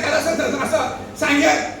सरकार असं असं सांगेल.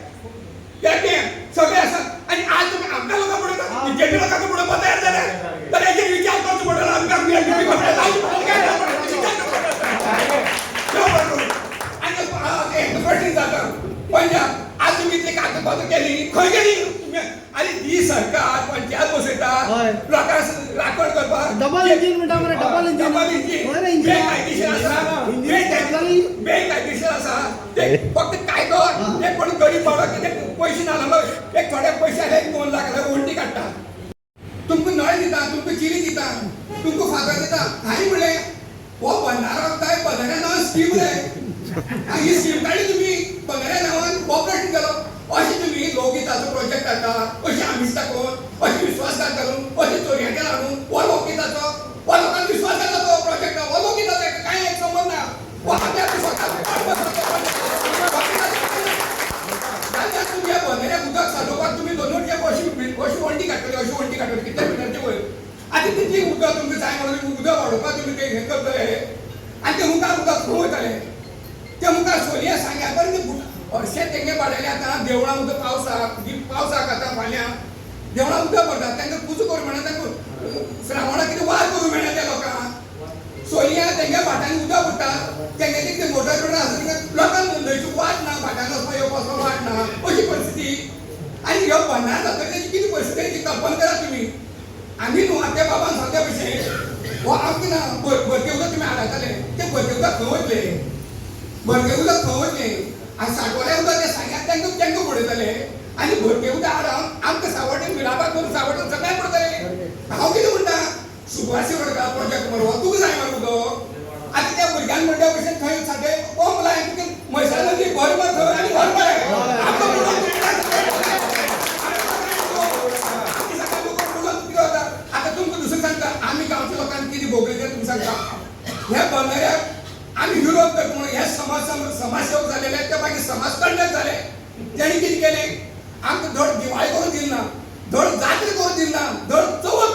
मिस्टा करून अशी विश्वासघात करून अशी चोरी हॅकेल हाडून हो लोक जातो विश्वास जाता प्रोजेक्ट हो लोक जाता काय एक संबंध ना हो आपल्या तुमच्या उदक साठोवपाक तुम्ही दोनूच एक अशी अशी वंटी काडटली अशी वंटी काडटली कितल्या मिटरची वयर आनी तितली उदक तुमकां जाय म्हणून उदक वाडोवपाक तुम्ही ते हे करतले आनी ते मुखार उदक खंय वयतले ते मुखार सोलिया सांग्या पर्यंत हरशे तेंगे पाडले आतां देवळां उदक पावसाक म्हाका जातकीच कितें पयशे तेची कल्पना करा तुमी आमी न्हू आत्या बाबान सांगल्या भशेन हो आमकां ना भरके उदक तुमी हाडायताले ते भरके उदक खंय वतले भरके उदक खंय वतले आनी साठवल्या उदक ते सांग्यात तांकां तांकां पडयताले आनी भरके उदक हाडावन आमकां सावड्डेन मिलापाक करून सावड्डेन सगळ्यांक पडतले हांव कितें म्हणटा सुभाशी वडका प्रोजेक्ट मरो तुका जाय मरे उदो आतां त्या भुरग्यांक म्हणटा भशेन थंय सगळे पंप लाय तुका म्हैसाळ नदी भर भर थंय आनी घर भर बनणाऱ्या आम्ही विरोध करतो म्हणून ह्या समाज समाजसेवक झालेले आहेत. त्या बाकी समाज कंडक झाले. त्यांनी किती केले? आमचं धड दिवाळी करून दिल ना. धड जात्री करून दिल ना. धड चौक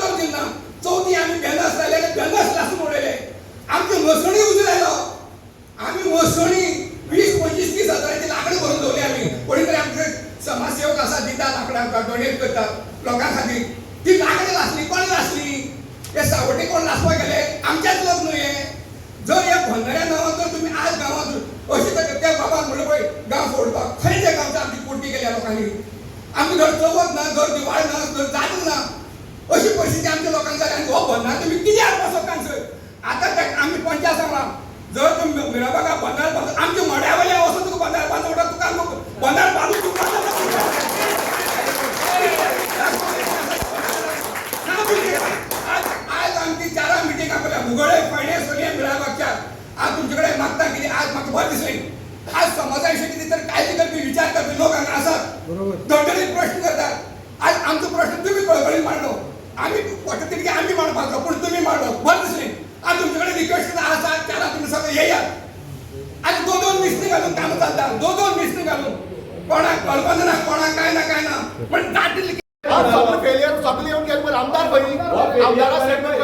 करता लोक हांगा आसात. दणदणीत प्रश्न करतात आज आमचो प्रश्न तुम्ही कळकळीत मांडलो. आम्ही वाटत तितके आम्ही मांडपाचो पूण तुम्ही मांडलो बरें दिसलें आज तुमचे कडेन रिक्वेस्ट आसा त्याला तुम्ही सगळे येयात आज दोन दोन मिस्त्री घालून काम चालता दोन दोन मिस्त्री घालून. कोणाक कळपाना ना कोणाक काय ना काय ना. पण सगळं फेलियर सगळे येऊन गेले पण आमदार आमदारा statement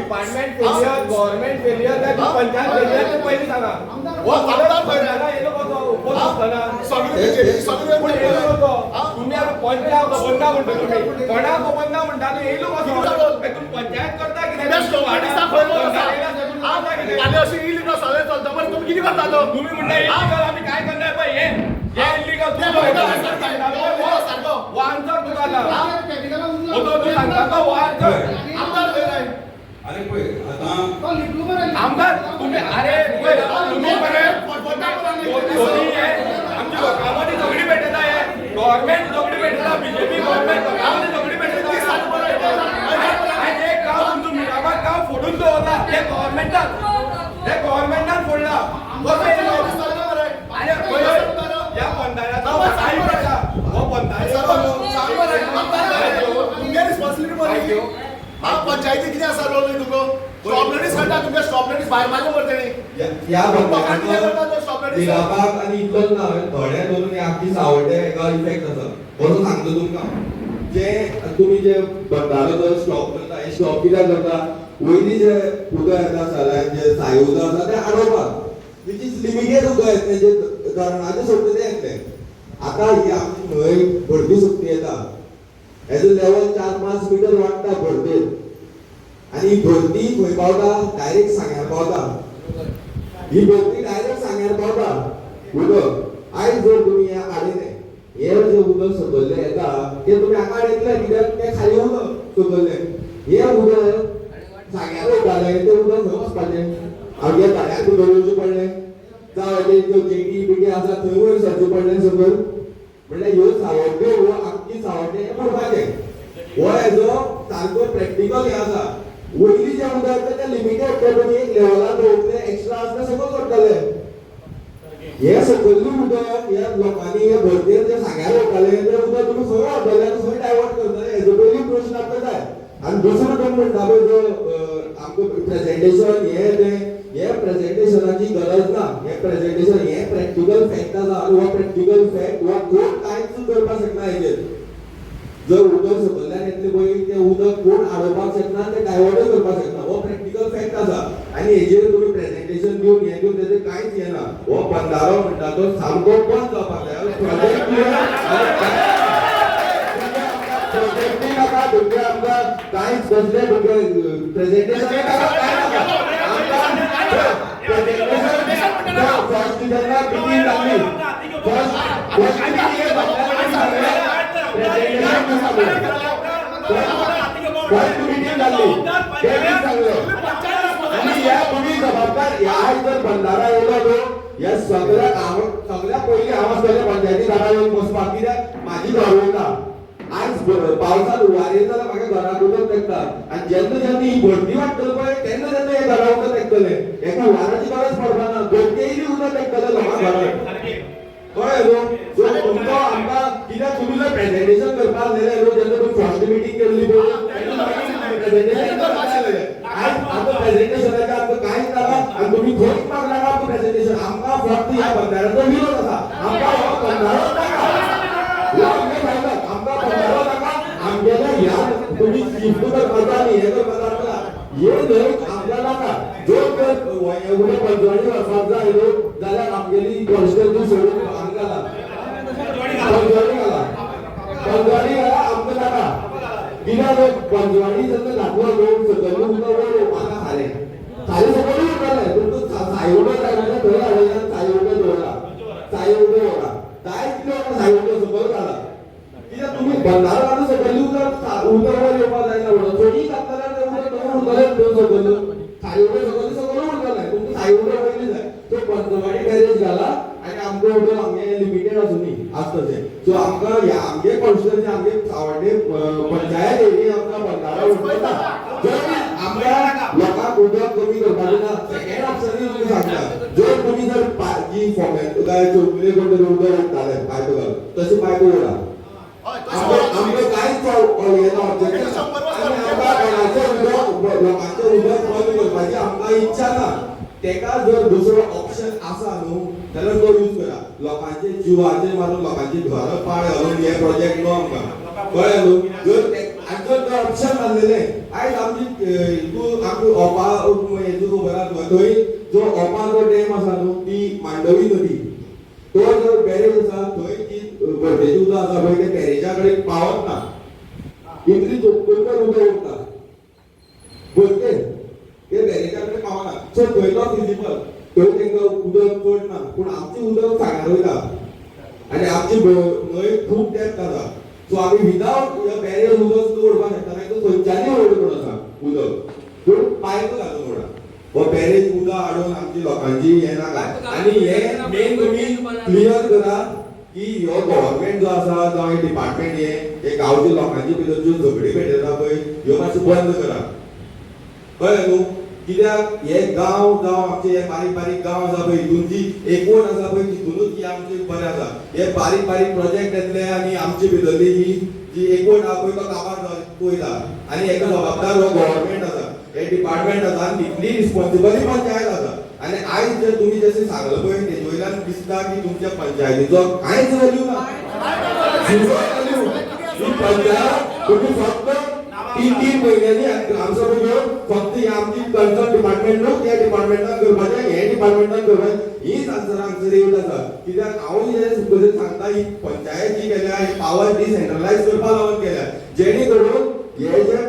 department failure government failure हा? पंचायत फेलियर ते पहिले सांगा. हो, कसो उपोज हा? असताना पूण हा? तुम्ही आता पंचायत खबर ना म्हणटा तुम्ही. तूं येलो कसो कितें जालो? ए, तुम्ही पंचायत करता कितें लोक हा? अशी इलिगल सगळे चलता. पण तुम्ही किती करता तो तुम्ही म्हणता इलिगल आम्ही काय करणार? पळय हे हे इलिगल ते illegal आसा, हो, अरे पळय आतां आमदार तुम्ही अरे पळय, तुम्ही बरे हे आमची लोकांमध्ये झगडी पेटत आहे गव्हर्नमेंट झगडी आहे बीजेपी गव्हर्नमेंट लोकांमध्ये झगडी आहे आणि एक गाव तुमचं मिराबाद गाव फोडून दवरला हे गव्हर्नमेंटान हे गव्हर्नमेंटान फोडला हे. अरे पळय, या बंधाऱ्याचा काही पडला हो बंधाऱ्याचा चालू मरे. आमदार खंय रे? तुमगे responsibility मरे. हा पंचायती किती आसा रोल तुका स्टॉपलेटीस करता तुमगे स्टॉपलेटीस भायर मारले मरतली या लोकांनी कितें करता तो बंधाऱ्याचो स्टॉपलेटीस दिलाबाग आणि इतलोच ना थोडे धरून आख्खी सावड्डे हेका इफेक्ट आसा असो. सांगता तुमकां जे तुम्ही जे बंधारो जो स्टॉप करता हे स्टॉप कित्याक करता? वयली जे उदक येता सगळ्यान जे साय उदक आसा तें आडोवपाक विच इज लिमिटेड उदक येतलें जे धरणाचे सोडटा तें येतलें आतां ही आमची न्हंय भरती सुकती येता हेजो लेवल चार पांच मिटर वाडटा भरतेर आनी ही भरती खंय पावता डायरेक्ट सांग्यार पावता ही भरती डायरेक्ट सांग्यार पावता उदक. आयज जर तुमी हे आडिले हे जे उदक सकयल्ले येता ते तुमी आकार हाडयतले कित्याक ते खाली उदक सकयल्ले हे उदक सांग्यार वयताले ते उदक खंय वचपाचें आमगे तळ्याक उदक येवचें पडलें. जावं ते ज्यो जेटी बिटी आसा थंय वयर सरचें पडलें सकयल म्हणल्यार ह्यो सावड्ड्यो ह्यो आख्खी सावड्डे पडपाचें हो हेजो सारको प्रॅक्टिकल हे आसा वयली जे उदक येता ते लिमिटेड करून एक लेवलार दवरतलें एक्स्ट्रा आसता सकयल करतले हे सकयल्ली उदक ह्या लोकांनी हे भरतेर जे सांग्यार वयताले ते उदक तुमी खंय व्हरतले आनी खंय डायवर्ट करतले हेजो पयलीं प्रश्न आमकां जाय आनी दुसरो तो म्हणटा पळय जो अ, आमकां प्रेजेंटेशन हे तें हे प्रेजेंटेशनाची गरज ना हे प्रेजेंटेशन हे प्रॅक्टिकल फॅक्ट आसा आनी हो प्रॅक्टिकल फॅक्ट हो कोण कांयच करपाक शकना हेजेर जर उदक सकयल्यान येतले पळय ते उदक कोण आडोवपाक शकना ते डायवर्टच करपाक शकना हो प्रॅक्टिकल फॅक्ट आसा आनी हेजेर तुमी प्रेजेंटेशन दिवन हे दिवन तेजेर कांयच येना हो बंधारो म्हणटा तो सामको बंद जावपाक जाय प्रोजेक्ट प्रोजेक्टी नाका आमकां कांयच कसले तुमगे नाका कांय नाका आमकां फर्स्ट जेन्ना मिटींग जाल्ली फर्स्ट फर्स्ट मिटींग फर्स्ट आणि ह्या जबाबदार ह्या आयज जर बंधारा येयलो न्हू सगळ्या सगळ्या पयलीं हांव आसतलें पंचायती घरा येवन बसपाक कित्याक म्हाजी घर वयता आज पावसात हुंवार जाल्यार म्हाका घराक उदक तेकता आनी जेन्ना जेन्ना ही भरती वाडटली पळय तेन्ना तेन्ना हे घरा उदक तेकतले हेका हुंवाराची गरज पडपाना भरतेयली उदक तेकतले लोकां घरांत कळ्ळें न्हू सो तुमचो आमकां कित्याक तुमी जर प्रेजेंटेशन करपाक गेले न्हू. जेन्ना तुमी फर्स्ट मिटींग केल्ली पळय आज आमकां प्रेजेंटेशनाचें आमकां कांयच नाका आनी तुमी खंयच माग नाका आमकां प्रेजेंटेशन आमकां फक्त ह्या बंधाऱ्याचो विरोध आसा आमकां हो बंधारो नाका आमकां बंधारो नाका आमगेल्या ह्या तुमी शिफ्ट करपाचो आनी हे करपाचो आमकां हे नाका जर तर एवढे जाय न्हू जाल्यार आमगेली कॉन्स्टिट्युन्सी सोडून हांगा जेन्ना घातलो न्हू सकयल उदक वयर येवपाक खालें. खालें सकयल उरतालें तुमकां साय उदक जाय जाल्यार थंय हाडयल्यार साय उदक दवरा साय उदक व्हरा जाय तितलें वरां साय उदक कित्याक तुमी घालून सकयल उदक सा- उदक वयर येवपाक जायना म्हणून थोडी घातल्यार तें उदक थंय उरतलें न्हू सकयल साय उदक सकयल सकयल उरतलें तुमकां साय उदक वयली जाय सो पंचवाडी बॅरेज घाला आनी आमकां उदक आमगे लिमिटेड आसुनी आसतशें सो आमकां ह्या आमगे अं, पंचायत एरिया आमकां बंधारो उरता जर आमकां लोकांक उदक कमी करपाचें ना सेकेंड ऑप्शन तुमी सांगता जर तुमी जर पा- जी फॉर्मेट काय चौगुले कोण उदक उरताले पायप घालून तशी बायको उडा आमकां कांयच ऑब्जेक्शन शंबर वर्सां आमी आमकां घराचें उदक लोकांचें उदक बंद करपाची आमकां इच्छा ना. तेका जर दुसरो ऑप्शन आसा न्हू जाल्यार तो यूज करा. लोकांचे जिवाचेर मारून लोकांची घर पाड घालून हे प्रोजेक्ट न्हू आमकां कळ्ळें न्हू? जर ते- तर ऑप्शन आसलेले आयज आमची अ, हितू आमची ओपा हेतू खबर आसा थंय जो ओपा जो डॅम आसा न्हू ती मांडवी नदी. तो जर बॅरेज आसा थंय ती भरतेची उदक आसा पळय ते बॅरेजा कडेन पावत ना. इतली जोडकर उदक उरता बोलते ते बॅरेजा कडेन पावना सो थंय तो फिजिबल थंय तांकां उदक चड ना पूण आमचें उदक सांगार वयता आनी आमची ब- न्हंय खूब डेप्थ आसा सो आमी विदावट बॅरियर उदक दवरपाक शकता मागीर तो खंयच्यानय व्हड म्हणून आसा उदक पूण पायप घालून ओडा हो बॅरेज उदक हाडून आमची लोकांची हे नाका आनी हे मेन तुमी क्लियर करा की हो गव्हर्नमेंट जो आसा जावं हे डिपार्टमेंट हे हे गांवच्या लोकांची भितर ज्यो झगडी पेटयता पळय. ह्यो मातशें बंद करा. कळ्ळें न्हू कित्याक हे गांव जावं आमचे हे बारीक बारीक गांव आसा पळय हितून जी एकवट आसा पळय तितूनच ही आमचे बरें आसा हे बारीक बारीक प्रोजेक्ट येतले आनी आमचे भितरली ही जी एकवट आहा पळय तो काबार जाव- वयता आनी हेका जबाबदार हो गव्हर्मेंट आसा. हे डिपार्टमेंट आसा आनी तितली रिस्पॉन्सिबली पंचायत आसा. आनी आयज जर तुमी जशें सांगलें पळय तेजे वयल्यान दिसता की तुमच्या पंचायतीचो कांयच व्हॅल्यू ना. पंचायत तुम्ही फक्त तीन तीन महिन्यांनी आमचा घेऊन फक्त आमची कल्चर डिपार्टमेंट न्हू त्या डिपार्टमेंटान करपाचें हे डिपार्टमेंटान करपाचें हीच आन्सर आमचेर येवत आसा कित्याक हांव हे सुपरत सांगता ही पंचायत जी केल्या ही पावर डिसेंट्रलायज करपाक लागून केल्या. जेणे करून हे जे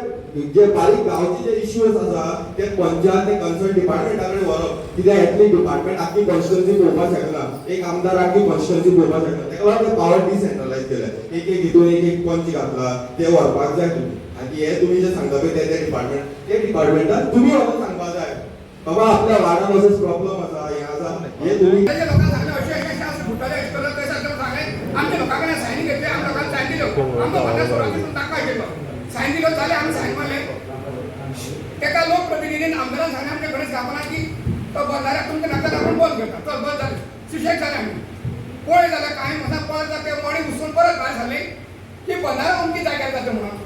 जे बारीक गांवचे जे इश्यूज आसा ते पंचायत ते कन्सर्न डिपार्टमेंटा कडेन व्हरप कित्याक हेतली डिपार्टमेंट आख्खी कॉन्स्टिट्युन्सी पळोवपाक शकना एक आमदार आख्खी कॉन्स्टिट्युन्सी पळोवपाक शकना तेका लागून ते पावर डिसेंट्रलायज केल्या. एक एक हितून एक एक पंच घातला ते व्हरपाक जाय तुम्ही आनी हे तुमी जे सांगता पळय ते ते डिपार्टमेंट ते डिपार्टमेंटान तुमी वचून सांगपाक जाय बाबा आपल्या वार्डान असोच प्रॉब्लेम आसा हे आसा हे तुम्ही सायन दिलं दाखवा गेलो सायन मारले. आमदारांना सांगले आमच्या गणेश गावाला की तो आपण बंद करता चल बंद झाले. सुशेक झाले आम्ही. पोळे झालं काय मणी परत काय झाले. की बंधारा उमकी जाग्यार जाते म्हणून.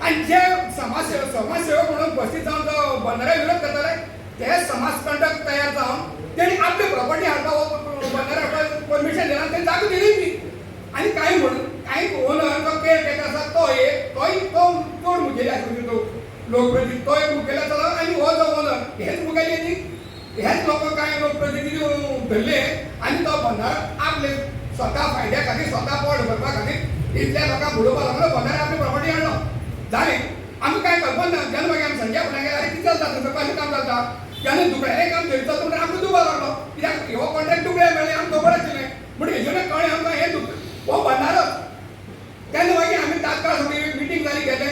आणि जे समाजसेवक समाजसेवक म्हणून बसतीत जाऊन जो बंधारा विरोध करताले ते समाजकंटक तयार जाऊन त्यांनी आपली प्रॉपर्टी हाडपा बंधारा परमिशन दिला ते जागा दिली ती आणि काही म्हणून काही ओनर तो केअर टेकर असा तो एक तोय तो चोड मुखेली आसा तो लोकप्रतिनिधी तो एक मुखेला चला आणि हो जो ओनर हेच मुखेली ती हेच लोक काय लोकप्रतिनिधी धरले आणि तो बंधारा आपले स्वतः फायद्या खातीर स्वतः पोट भरपा खातीर इतल्या लोकांक बुडोवपा लागलो बंधारा आपली प्रॉपर्टी हाडलो झाले. आम्ही काय कल्पना ना जेन्ना मागीर आमी संजय फुडें गेले अरे कितें चलता तुमचं कशें काम चलता. हो, त्याने दुकड्याचें काम धरता तो म्हणून आमकां दुबा लागलो कित्याक हो कॉन्ट्रॅक्ट दुकड्या मेळ्ळे आमकां खबर आशिल्लें म्हणून हेजेने कळ्ळें आमकां हे दुख हो बंधारो तेन्ना मागीर आमी तात्काळ सगळी मिटींग जाली गेले.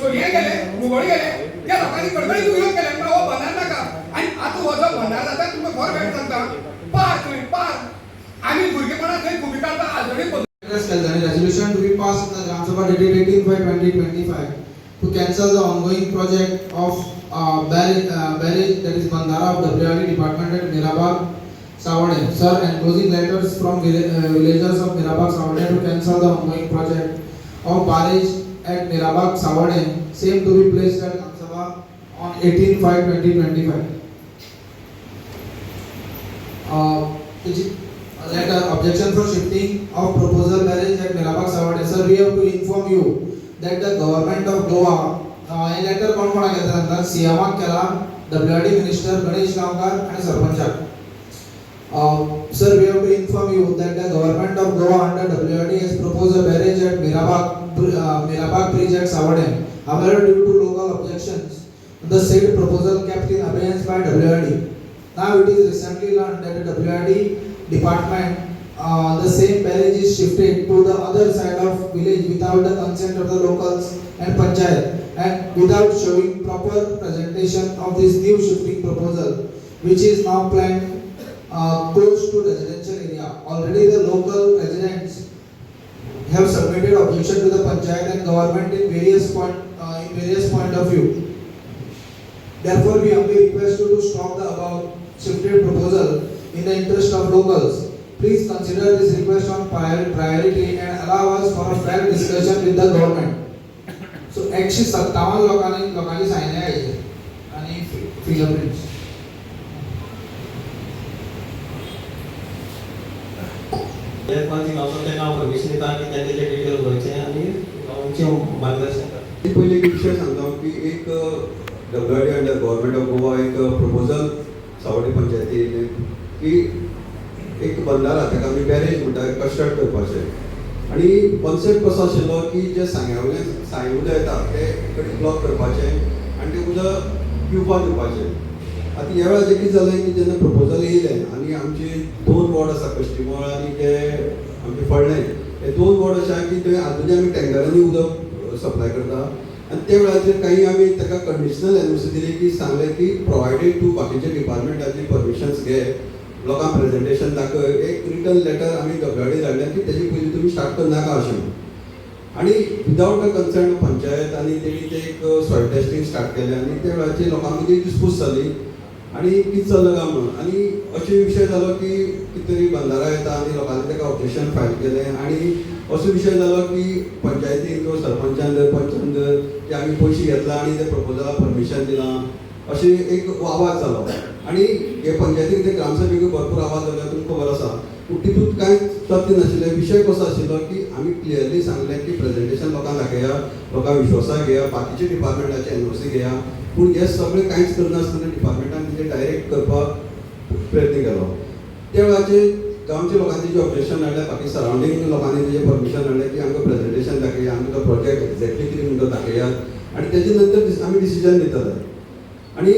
सो हे गेले मुगोळी गेले. त्या लोकांनी कडकडीत विरोध केले. म्हणून हो भरणार नाका. आनी आतां हो जो भरणार जाता तुमकां खबर भेट सांगता. पार तुवें पार. आमी भुरगेपणा थंय खुबी काडटा आजोडी a resolution to be passed in the Gram Sabha dated 18 by 2025 to cancel the ongoing project of uh, barrage, uh, barrage that is Bandara of WRD department at Mirabag, Savade. Sir, enclosing letters from vill- uh, villagers of Mirabag, Savade to cancel the ongoing project of barrage at Mirabag, Savade. Same to be placed at Gram Sabha on 18 5 2025. Uh, which is- a letter objection for shifting of proposal marriage at Mirabak Savade. Sir, we have to inform you that the government of Goa, uh, हे letter कोण कोणाक येता सांगता सीएमाक केला WRD minister Ganesh गांवकार आणि सरपंचाक Uh, sir, we have to inform you that the government of Goa under WRD has proposed a barrage at Mirabak, uh, Mirabak Bridge at Savadem. However, due to local objections, the said proposal kept in abeyance by WRD. Now it is recently learned that the WRD department, uh, the same barrage is shifted to the other side of village without the consent of the locals and panchayat and without showing proper presentation of this new shifting proposal, which is now planned uh, close to residential area. Already the local residents have submitted objection to the panchayat and government in various point, uh, in various point of view. Therefore, we humbly request you to stop the above shifted proposal in the interest of locals. please consider this request on prior- priority and allow us for a fair discussion with the government. So एकशे सत्तावन्न लोकांनी लोकांनी सायन्या घ्यायचे आणि fingerprints पहिले एक विषय सांगता की एक W under government of Goa एक प्रपोजल सावड्डे पंचायती येयलें की एक बंदारा ताका आमी बॅरेज म्हणटा कस्टर्ड करपाचें आनी कॉन्सेप्ट कसो आशिल्लो की जे सांग्यावयलें सांगे उदक येता ते कडेन ब्लॉक करपाचें आनी तें उदक पिवपाक दिवपाचें आतां ह्या वेळाचेर कितें जालें की जेन्ना प्रपोजल येयलें आनी आमचे दोन वॉर्ड आसा कश्टीमळ आनी ते आमचे फळणें हे दोन वॉर्ड अशें आहा की थंय आजूनय आमी टँकरांनी उदक सप्लाय करता आनी त्या वेळाचेर काही आमी ताका कंडिशनल एनओसी दिली की सांगलें की प्रोवायडेड टू बाकीचे डिपार्टमेंटाची परमिशन्स घे लोकांक प्रेजेंटेशन दाखय एक रिटर्न लेटर आमी डब्ल्यूआयडी धाडल्या की तेजे पयलीं तुमी स्टार्ट करनाका अशें म्हणून. आणि विदाउट अ कन्सर्न पंचायत आणि तेणी ते एक सॉयल टेस्टिंग स्टार्ट केलें आणि त्या वेळाचेर लोकां मदीं दिसपूस जाली आणि कितें चल्लां काय म्हणून आणि अशें विशय जालो की कितें तरी बंदारा येता आनी लोकांनी ताका ऑपरेशन फायल केलें आणि असो विशय जालो की पंचायतीन किंवा सरपंचान जर पंचान जर की आमी पयशे घेतला आनी ते प्रपोजला परमिशन दिलां अशें एक आवाज जालो आणि हे पंचायतीक ते ग्रामसभेक भरपूर आवाज जालो तुमकां खबर आसा पूण तितूंत कांय तथ्य नाशिल्लें विशय कसो आशिल्लो की आमी क्लियरली सांगलें की प्रेजेंटेशन लोकांक दाखया लोकांक विश्वासाक घेया बाकीचे डिपार्टमेंटाचे एनओसी घेया पूण हे सगळें कांयच करनासतना डिपार्टमेंटान तेजे डायरेक्ट करपाक प्रयत्न केलो. त्या वेळाचेर गांवच्या लोकांनी जे ऑब्जेक्शन हाडलें बाकी सरावंडींग लोकांनी तेजें परमिशन हाडलें की आमकां प्रेजेंटेशन दाखया आमकां प्रोजेक्ट एक्झॅक्टली कितें म्हणटा तो दाखयात आनी तेजे नंतर आम्ही आमी डिसिजन दितले आणि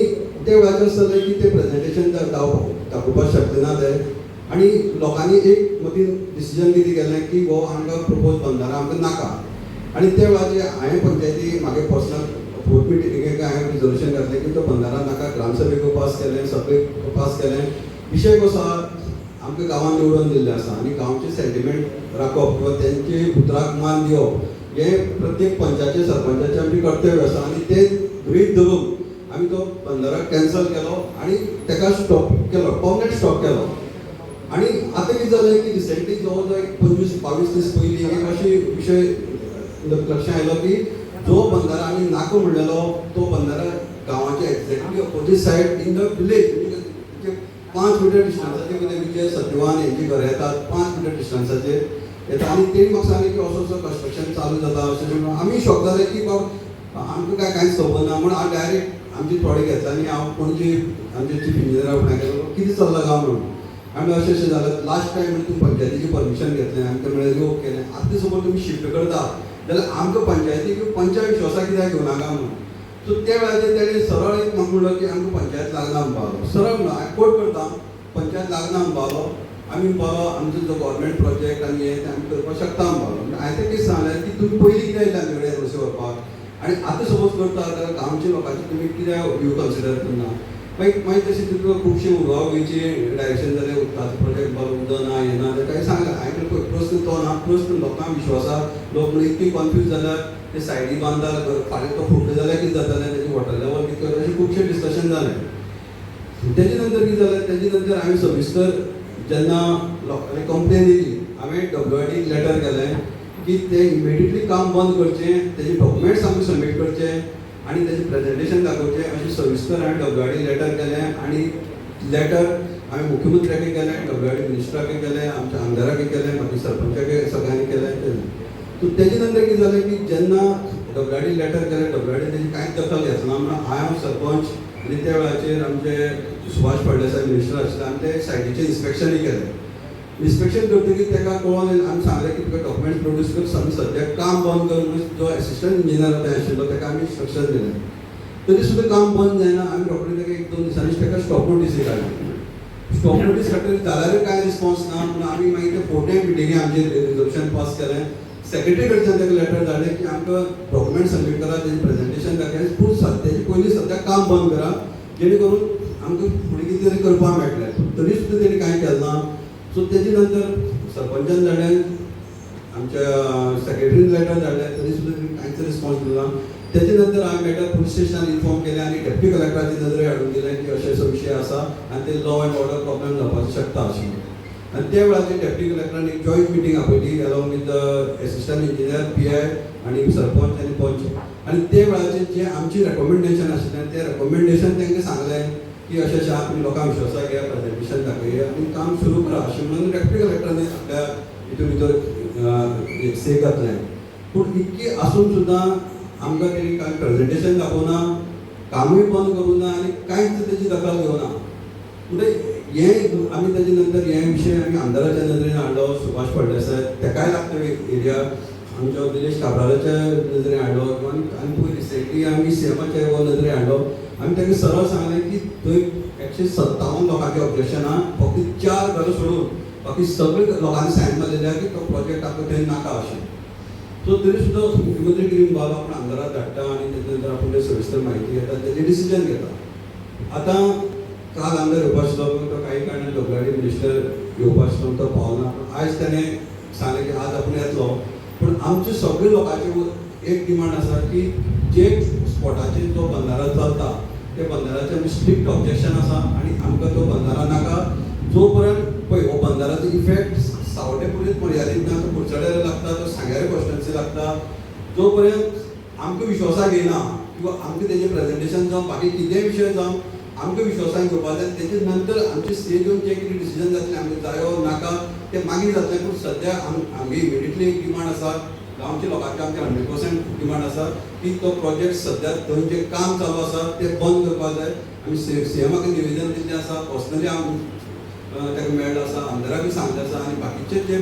ते वेळाचेर जालें की ते प्रेजेंटेशन दाखोवपाक शकले ना ते. आणि लोकांनी एक मतीन डिसिजन कितें केलें की हो आमकां प्रपोज बंदारा आमकां नाका. आणि त्या वेळाचेर हांवें पंचायती म्हागे पर्सनल फोर्थ मिटिंगेक हांवें रिजोल्युशन घातलें की तो बंदारा नाका ग्रामसभेक पास केलें सभेक पास केलें. विशय कसो आहा आमकां गांवांत निवडून दिल्लें आसा आनी गांवचे सेंटिमेंट राखप किंवा तेंचे उतराक मान दिवप हें प्रत्येक पंचायचे सरपंचाचें आमचें कर्तव्य आसा आनी तें गृहीत धरून आमी तो बंदराक कॅन्सल केलो आनी ताका स्टॉप केलो पर्मनंट स्टॉप केलो. आणि आता कितें जालें की रिसेंटली जवळ जवळ एक पंचवीस बावीस दीस पयलीं एक अशी विशय लक्षांत आयलो की जो बंदारा आमी नाको म्हणलेलो तो बंदारा गांवाच्या exactly opposite side in the village म्हणजे पांच मिटर डिस्टन्साचे कितें विजय सत्यवान हेंची घरां येतात पांच मिटर डिस्टन्साचेर येता आनी तेणी म्हाका सांगलें की असो असो कन्स्ट्रक्शन चालू जाता अशें म्हणून आमी शॉक जाले की बाबा आमकां काय कांयच खबर ना म्हणून हांव डायरेक्ट आमचे थोडे घेता आनी हांव पणजे आमचे चीफ इंजिनियरा फुड्यान कितें चल्लां गांव म्हणून. आमी अशें अशें जालें लास्ट टायम म्हणून पंचायतीचें पंचायतीची परमिशन घेतलें आमकां ते म्हळ्यार योग केलें. आतां समज तुमी शिफ्ट करता. जाल्यार आमकां पंचायतीक पंचायत विश्वासा कित्याक घेवनाका म्हणून. सो त्या वेळाचेर तेणें सरळ एक म्हाका म्हणलो की आमकां पंचायत लागना पावलो सरळ म्हणलो हांवें कोट करता. पंचायत लागना म्हणपालो आमी बाबा आमचो जो गव्हर्मेंट प्रोजेक्ट आनी हें तें आमी करपाक शकता म्हणपालो हांवें तें कितें सांगलें की तुमी पयलीं कितें येयलें आमचे कडेन एनओसी व्हरपाक आनी आतां सपोज करता जाल्यार आमच्या लोकांचे तुमी कित्याक व्यू कन्सिडर करना मागीर मागीर तशें तितून खुबशे उर्वावेची डायरेक्शन जालें उदकाचो प्रोजेक्ट बाबा उदक ना हें ना तें कांय सांगलें हांवें पळय प्रश्न तो ना प्रश्न लोकांक विश्वासा लोक म्हणून इतके कन्फ्यूज जाल्यार ते सायडी बांदता फाल्यां तो फुटलो जाल्यार कितें जातालें तेजें वॉटर लेवल कितें करता अशें खुबशें डिस्कशन जालें तेजे नंतर कितें जालें तेजे नंतर हांवें सविस्तर जेन्ना लोकांनी कंप्लेन दिली हांवें डब्ल्यू आय डी लेटर केलें की ते इमिडिएटली काम बंद करचें तेजे डॉक्युमेंट्स आमकां सबमीट करचे आनी तेजें प्रेजेंटेशन दाखोवचें. अशें सविस्तर हांवें डब्ल्यू लेटर केलें आनी लेटर हांवें मुख्यमंत्र्याकय केलें डब्ल्यू मिनिस्टराक केलें आमच्या आमदाराक केलें आमच्या सरपंचाक सगळ्यांनी केलें. सो तेजे नंतर कितें जालें की जेन्ना डब्ल्यू लेटर केलें डब्ल्यू तेजी कांयच दखल घेतना म्हणून हांव सरपंच आनी त्या वेळाचेर आमचे सुभाष फळदेसाय मिनिस्टर आशिल्ले आनी ते सायटीचें इन्स्पेक्शनय केलें. इन्स्पेक्शन करतकीर ताका कळोन आमी सांगलें की तुका डॉक्युमेंट प्रोड्यूस कर आमी सद्याक काम बंद कर म्हणून जो एसिस्टंट इंजिनियर थंय आशिल्लो ताका आमी इन्स्ट्रक्शन दिलें तरी सुद्दां काम बंद जायना आमी रोखडें ताका एक दोन दिसांनी ताका स्टॉप नोटीस काडली स्टॉप नोटीस काडटकीर जाल्यारूय कांय रिस्पॉन्स ना? म्हणून आमी मागीर ते फोर्टे मिटिंगे आमचे. रिजोल्युशन पास केलें सेक्रेटरी कडच्यान ताका लेटर धाडलें की आमकां डॉक्युमेंट सबमीट करा तेजें प्रेजेंटेशन दाखया पूण सद्याचे पयलीं सद्याक काम बंद करा. जेणे करून आमकां फुडें कितें तरी करपाक मेळटलें तरी सुद्दां तेणी कांय केलें ना? सो तेजे नंतर सरपंचान धाडलें आमच्या सेक्रेटरीन लेटर धाडल्या तरी सुद्दां कांयच रिस्पॉन्स दिला. तेजे नंतर हांवें मॅटर पुलीस स्टेशनान इन्फॉर्म केलें आनी डेप्टी कलेक्टराची नजरे हाडून दिलें की अशें असो विशय आसा आनी ते लॉ एंड ऑर्डर प्रॉब्लेम जावपाक शकता आशिल्ले आनी त्या वेळाचेर डेप्टी कलेक्टरान एक joint meeting आपयली along with the assistant engineer P I आनी सरपंच आनी पंच. आनी ते वेळाचेर जे आमची रेकमेंडेशन आशिल्लें तें रेकमेंडेशन तांकां सांगलें की अशें अशा आहा लोकांक विश्वासाक घ्या प्रेजेंटेशन दाखया आणि काम सुरू करा. अशें म्हणून प्रॅक्टिकल कलेक्टरान आपल्या हितून भितर से घातलें पूण इतकी आसून सुद्दां आमकां तेणी कांय प्रेजेंटेशन दाखोवना कामूय बंद करूना आनी कांयच तेजी दखल घेवना म्हणजे हे आमी तेजे नंतर हे विशय आमी आमदाराच्या नदरेन हाडलो सुभाष फळदेसाय तेकाय लागता एरिया आमच्या दिनेश काब्रालाच्या नदरेन हाडलो आनी पयलीं रिसेंटली आमी सीएमाच्या नदरेन हाडलो आणि त्यांनी सरळ सांगलें की थंय एकशे सत्तावन लोकांचे ऑब्जेक्शन आहा फक्त चार घरां सोडून बाकी सगळे लोकांनी सायन मारलेले की तो प्रोजेक्ट आपण थंय नाका अशें सो तरी सुद्दां मुख्यमंत्री कितें बाबा आपण आमदाराक धाडटा आनी तेजे नंतर आपण सविस्तर म्हायती घेता तेजें डिसिजन घेता. आतां काल आमदार येवपा तो काही कारणान लोकलाडी मिनिस्टर येवपा तो पावना पूण आयज ताणें सांगलें की आज आपूण येतलो पूण आमचे सगळे लोकांचे एक डिमांड आसा की जे स्पॉटाचेर तो बंधारा चलता त्या बंधाराचें आमी स्ट्रिक्ट ऑब्जेक्शन आसा आनी आमकां तो बंधारा नाका. जो पर्यंत पळय हो बंधाराचो इफेक्ट सावटे पर्यंत मर्यादीत ना तो कुडचड्यार लागता तो सांग्यार कॉन्स्टन्सी लागता जो पर्यंत आमकां विश्वासाक येना किंवा आमकां तेजें प्रेजेंटेशन जावं बाकी कितेंय विशय जावं आमकां विश्वासान घेवपा जाय तेजे नंतर आमचे स्टेज येवन जें कितें डिसिजन जातलें आमकां जायो नाका तें मागीर जातलें पूण सद्या आमी आमगे इमिडियटली एक डिमांड आसा गांवच्या लोकांचे आमचे हंड्रेड पर्सेंट डिमांड आसा की तो प्रोजेक्ट सद्या थंय जें काम चालू आसा तें बंद करपाक जाय. आमी सीएमाक निवेदन दिल्लें आसा पर्सनली हांव ताका मेळ्ळो आसा आमदाराकूय सांगलें आसा आनी बाकीचे जे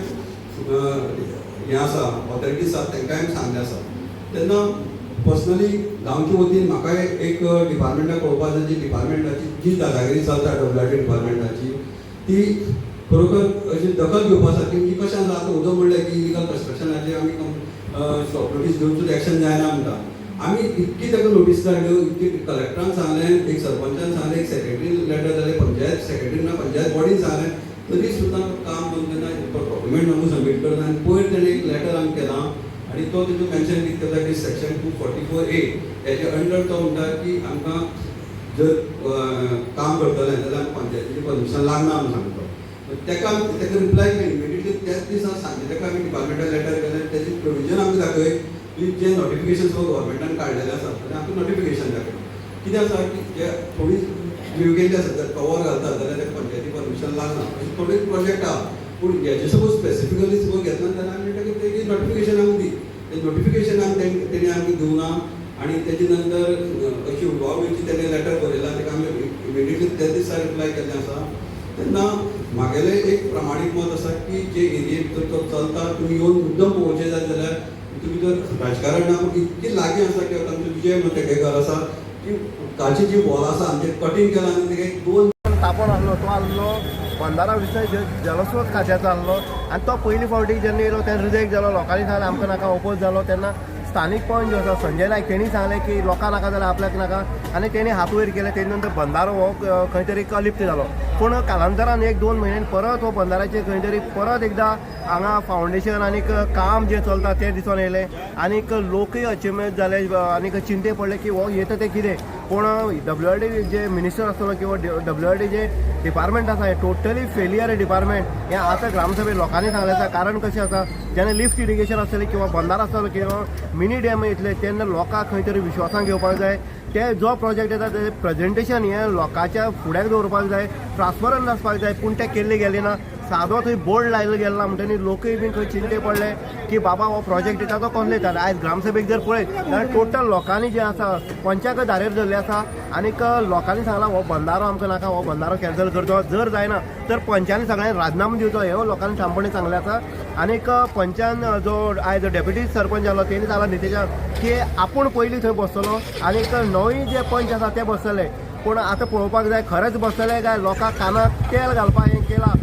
हें आसा ऑथॉरिटीज आसा तांकांय आमी सांगलें आसा. तेन्ना पर्सनली गांवचे वतीन म्हाकाय एक डिपार्टमेंटाक पळोवपाक जाय जी डिपार्टमेंटाची जी दादागिरी चलता डब्ल्यूआरटी डिपार्टमेंटाची ती खरोखर अशी दखल घेवपा सारकी म्हणजे कशें आसा आतां उदक म्हणलें की इलिगल कन्स्ट्रक्शनाचेर आमी घेवन सुद्दां एक्शन जायना म्हणटा. आमी इतकी ताका नोटीस धाडल्यो इतकी कलेक्टरान सांगलें एक सरपंचान सांगलें, एक सेक्रेटरी लेटर जालें, पंचायत सेक्रेटरी ना, पंचायत बॉडीन सांगलें. तरी सुद्दां काम बंद करना डॉक्युमेंट आमकां सबमीट करना. आनी पयर एक लेटर केलां. तो मेन्शन कितें करता की section two forty four A under तो म्हणटा की आमकां जर काम करतलें जाल्यार पंचायतीचें परमिशन लागना म्हणून सांगता. तेका आमी रिप्लाय केली इमिडिएटली त्याच दिसा सांजे तेका आमी डिपार्टमेंटाक लेटर केलें तेजी प्रोविजन आमकां दाखय की जे नोटिफिकेशन गव्हर्मेंटान काडलेलें आसा तें आमकां नोटिफिकेशन दाखय कितें आसा की जे थोडी विवगेली आसा जर कवर घालता जाल्यार तेका पंचायती परमिशन लागना अशें थोडे प्रोजेक्ट आहा. पूण हेजे सपोज स्पेसिफिकली सपोज घेतना जाल्यार आमी तेका तेजी नोटिफिकेशन आमकां दी. तें नोटिफिकेशन आमी तेणी आमकां दिवना आनी तेजे नंतर अशी उडवावळीची त्याने लेटर बरयला तेका आमी इमिडिएटली त्या दिसा रिप्लाय केल्लें आसा तेन्ना म्हागेलें एक प्रामाणीक मत आसा की जे एरियेत जर तो चलता तुमी येवन मुद्दम पळोवचें जाय जाल्यार तुमी जर राजकारण इतके इतकी लागीं आसा की आमचो विजय मतेकेकर आसा की ताची जी वॉल आसा आमचे कटींग केला आनी तेका एक दोन तापोन आहलो तो आहलो बंदारा विशय जलस्रोत खात्याचो आहलो आनी तो पयलीं फावटी जेन्ना येयलो तेन्ना रिजेक्ट जालो लोकांनी सांगलें आमकां नाका ओपोज जालो तेन्ना स्थानीक पंच जो आसा संजय नायक तेणी सांगलें की लोकां नाका जाल्यार आपल्याक नाका. आनी तेणी हात वयर केले तेजे नंतर बंदारो हो खंय तरी कलिप्त जालो पूण कालांतरान एक दोन म्हयन्यान परत हो बंदाराचेर खंय तरी परत एकदां हांगा फावंडेशन आनीक काम जें चलता तें दिसून येयलें आनीक लोकय अचिव्हमेंट जाले आनीक चिंते पडले की हो येता तें कितें? पूण डब्ल्यू आर डी जे मिनिस्टर आसतलो किंवा डब्ल्यू आर डी जे डिपार्टमेंट आसा हें टोटली फेलियर डिपार्टमेंट हें आतां ग्रामसभेत लोकांनी सांगलें आसा कारण कशें आसा जेन्ना लिफ्ट इरिगेशन आसतलें किंवा बंदार आसतलो किंवा मिनी डॅम येतले तेन्ना लोकांक खंय तरी विश्वासांत घेवपाक जाय. ते जो प्रोजेक्ट येता तेजें प्रेजेंटेशन हें लोकांच्या फुड्याक दवरपाक जाय. ट्रान्सपरंट आसपाक जाय. पूण तें केल्लें गेलें ना सादो थंय बोर्ड लायलो गेलो ना म्हणटनी लोकय बीन खंय चिंते पडले की बाबा हो प्रोजेक्ट येता तो कसलो येता आयज ग्रामसभेक जर पळयत जाल्यार टोटल लोकांनी जे आसा पंचाक धारेर धरले आसा आनीक लोकांनी सांगलां हो बंदारो आमकां नाका हो बंदारो कॅन्सल करचो. जर जायना तर पंचानी सगळ्यांनी राजिनामो दिवचो. हे हो लोकांनी ठामपणे सांगलें आसा. आनीक पंचान जो आयज डेप्युटी सरपंच जालो तेणी सांगला नितेशान की आपूण पयलीं थंय बसतलो आनीक नवे जे पंच आसा ते बसतले पूण आतां पळोवपाक जाय खरेंच बसतले काय? लोकांक कानाक तेल घालपाक हें केलां.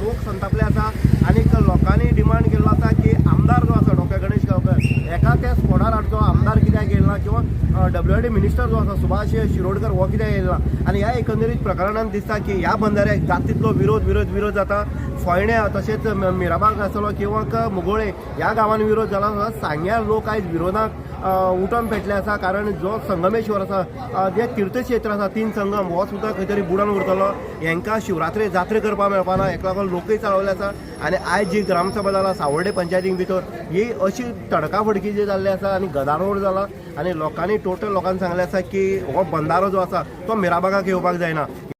लोक संतापले आसा आनीक लोकांनी डिमांड केल्लो आसा की आमदार जो आसा डॉक्टर गणेश गांवकर एका त्या स्पॉटार हाडचो आमदार कित्याक येयला किंवा डब्ल्यू आय डी मिनिस्टर जो आसा सुभाष शिरोडकर हो कित्याक येयला आनी ह्या एकंदरीत प्रकरणान दिसता की ह्या बंदाऱ्याक जात तितलो विरोध विरोध विरोध जाता फोंड्या तशेंच मिराबाग आसतलो किंवा मुगोळे ह्या गांवांनी विरोध जाला सांग्या लोक आयज विरोधाक. उटम उठोन पेटले आसा कारण जो संगमेश्वर आसा जे तीर्थक्षेत्र आसा तीन संगम हो सुद्दां खंय तरी बुडोन उरतलो हेंकां शिवरात्री जात्रा करपाक मेळपाना हेका लागून लोकय चालवले आसा आनी आयज जी ग्रामसभा जाला सावर्डे पंचायतीक भितर ही अशी तडकाफडकी जी जाल्ली आसा आनी गदारोळ जाला आनी लोकांनी टोटल लोकांनी सांगलें आसा की हो बंधारो जो आसा तो मिराबागाक येवपाक जायना.